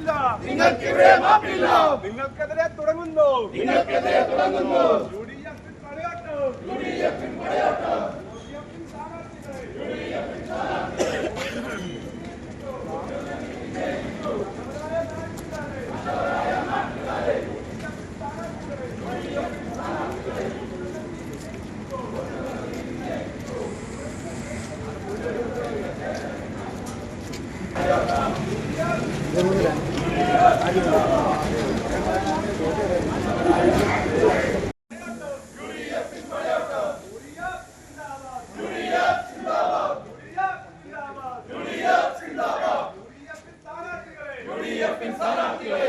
മാപ്പില്ല നിങ്ങൾക്കിവിടെ മാപ്പില്ല നിങ്ങൾക്കെതിരെ തുടങ്ങുന്നു നിങ്ങൾക്കെതിരെ തുടങ്ങുന്നു യു ഡി എഫിൻ പടയാട്ടം യു ഡി എഫിൻ പടയാട്ടം Gracias. യു ഡി എഫിൻ സ്ഥാനാർത്ഥികളെ.